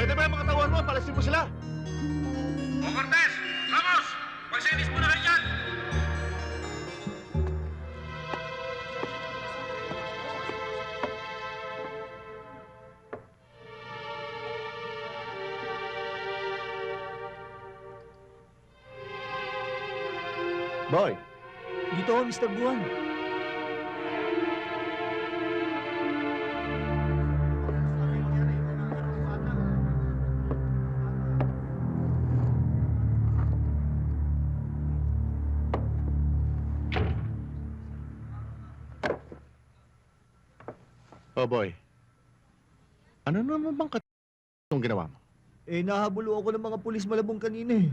Pwede ba yung mga tauhan mo? Palasin mo sila. O Cortez! Ramos! Magsinis mo na kayo dyan! Boy, Dito ako, Mr. Buwan. Oh boy. Ano naman bang kat... yung ginawa mo? Eh, nahabulo ako ng mga pulis malabong kanina eh.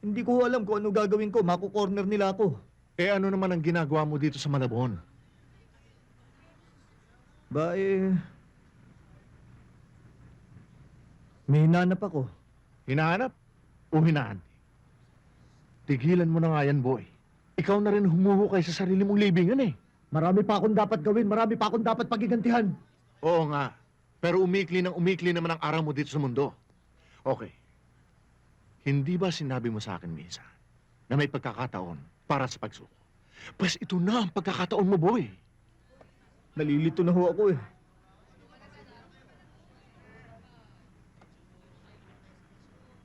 Hindi ko alam kung ano gagawin ko. Mako-corner nila ako. Eh ano naman ang ginagawa mo dito sa Malabon? Ba eh... May hinanap ako. Hinahanap o hinahanti? Tigilan mo na nga yan, boy. Ikaw na rin humuhukay sa sarili mong libingan eh. Marami pa akong dapat gawin. Marami pa akong dapat pagigantihan. Oo nga. Pero umikli ng umikli naman ang araw mo dito sa mundo. Okay. Hindi ba sinabi mo sa akin, Misa, na may pagkakataon para sa pagsuko? Pues ito na ang pagkakataon mo, boy. Nalilito na ho ako eh.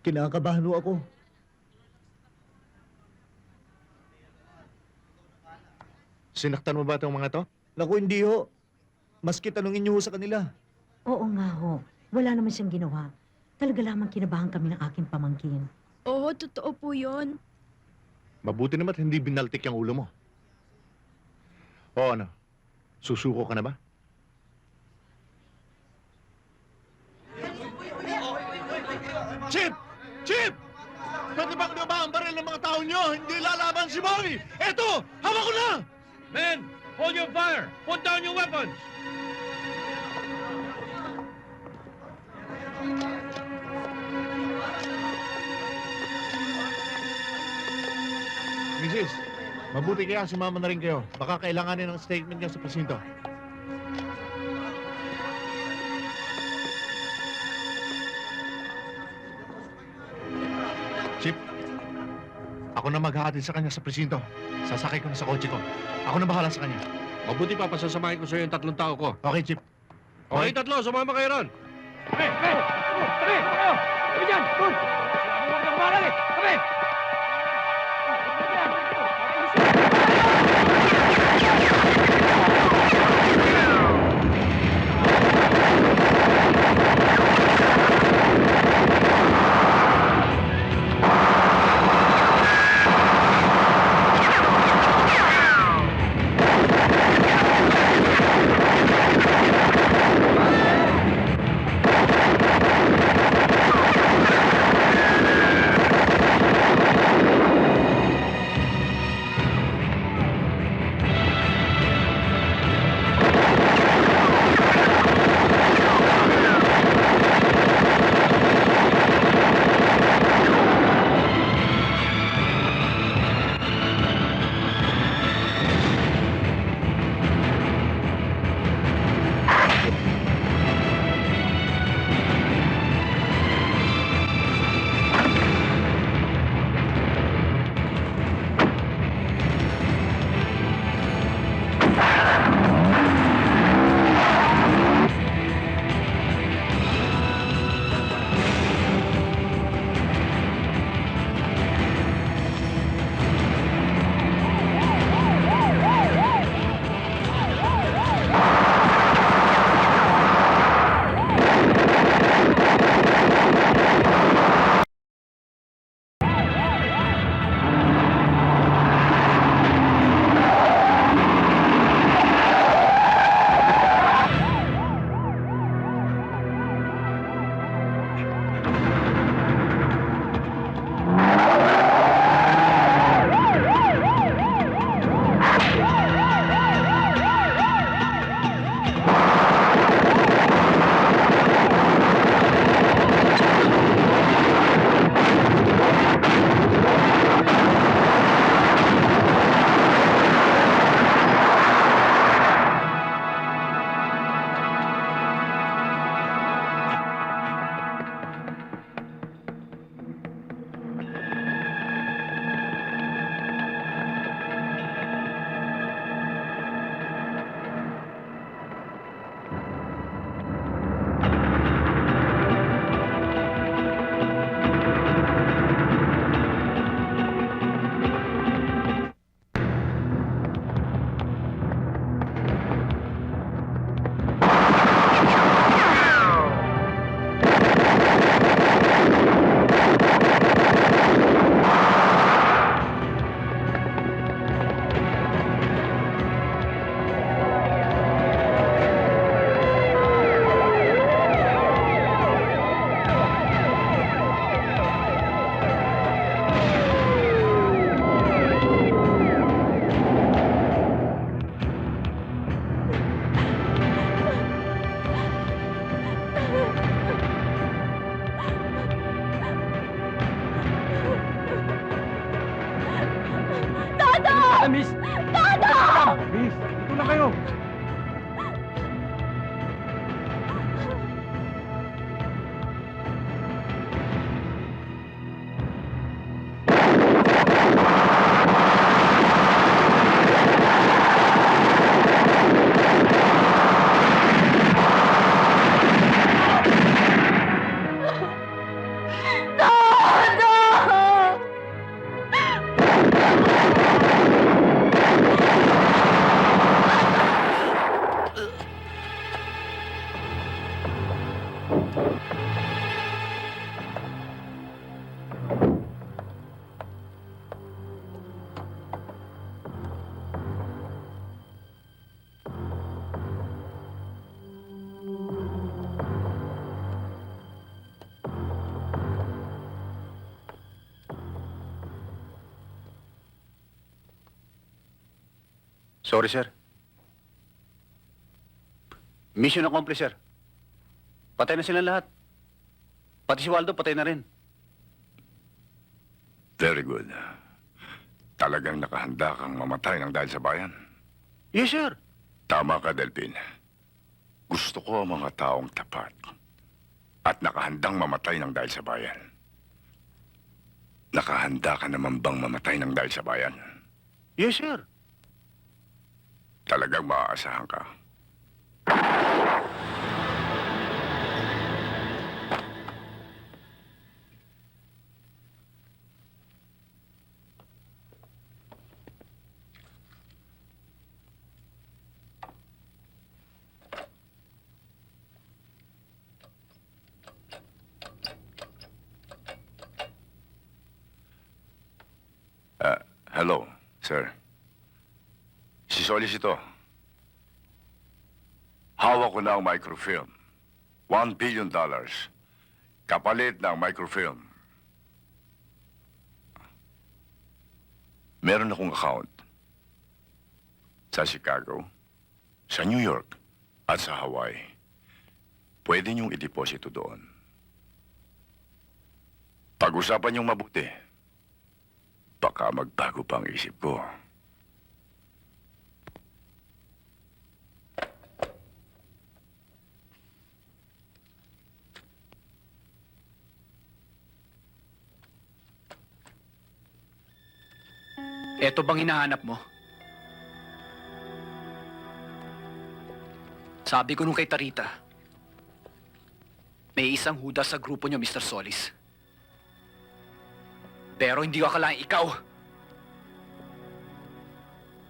Kinakabahan ho ako. Sinaktan mo ba itong mga to? Naku, hindi ho. Maski tanongin niyo ho sa kanila. Oo nga ho. Wala naman siyang ginawa. Talaga lamang kinabahan kami ng aking pamangkin. Oo, totoo po yun. Mabuti naman at hindi binaltik yung ulo mo. O ano? Susuko ka na ba? Chip! Chip! Pwede bang ba ang baril ng mga tao nyo? Hindi lalaban si Boy! Eto! Hawak ko na! Men! Hold your fire! Put down your weapons! Mrs., mabuti kaya sumama na rin kayo. Baka kailanganin ng statement niya sa presinto. Chip, ako na maghahatid sa kanya sa presinto. Sasakay ko na sa kotse ko. Ako na bahala sa kanya. Mabuti pa, pasasamahin ko sa iyo yung tatlong tao ko. Okay, Chief. Okay, Okay. tatlo, sumama kayo ron. Kami! Kami! Kami! Kami! Kami dyan! Doon! Sinabi mo huwag kang kumalag eh! Kami! Kami dyan! Miss, dito na kayo. Sorry, sir. Mission accomplished, sir. Patay na silang lahat. Pati si Waldo, patay na rin. Very good. Talagang nakahanda kang mamatay ng dahil sa bayan. Yes, sir. Tama ka, Delpin. Gusto ko ang mga taong tapat at nakahandang mamatay ng dahil sa bayan. Nakahanda ka naman bang mamatay ng dahil sa bayan? Yes, sir. Talagang maaasahan ka. Uh, hello, sir. Si Solis ito. Hawak ko na ang microfilm. One billion dollars. Kapalit ng microfilm. Meron akong account. Sa Chicago, sa New York, at sa Hawaii. Pwede niyong i-deposito doon. Pag-usapan niyong mabuti. Baka magbago pa ang isip ko. Eto bang hinahanap mo? Sabi ko nung kay Tarita, may isang huda sa grupo niyo, Mr. Solis. Pero hindi ko akalaing ikaw.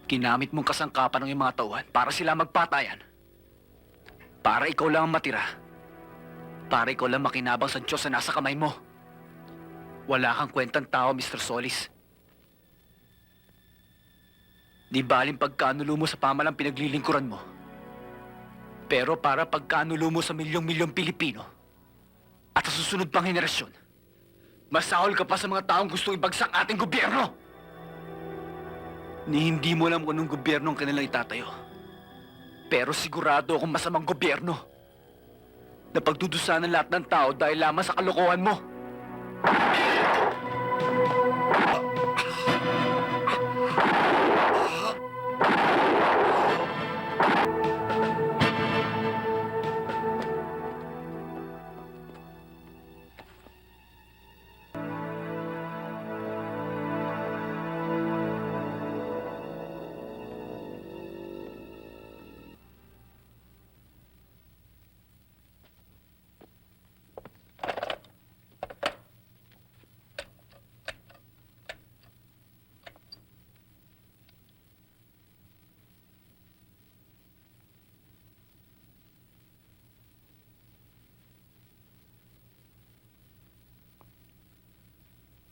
Ginamit mong kasangkapan ng mga tauhan para sila magpatayan. Para ikaw lang ang matira. Para ikaw lang makinabang sa Diyos na nasa kamay mo. Wala kang kwentang tao, Mr. Solis. Di baling pagkanulo mo sa pamalang pinaglilingkuran mo. Pero para pagkanulo mo sa milyong-milyong Pilipino at sa susunod pang henerasyon, masahol ka pa sa mga taong gustong ibagsak ating gobyerno. Ni hindi mo alam kung anong gobyerno ang kanilang itatayo. Pero sigurado akong masamang gobyerno na pagdudusa ng lahat ng tao dahil lamang sa kalokohan mo.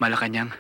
Malacanang.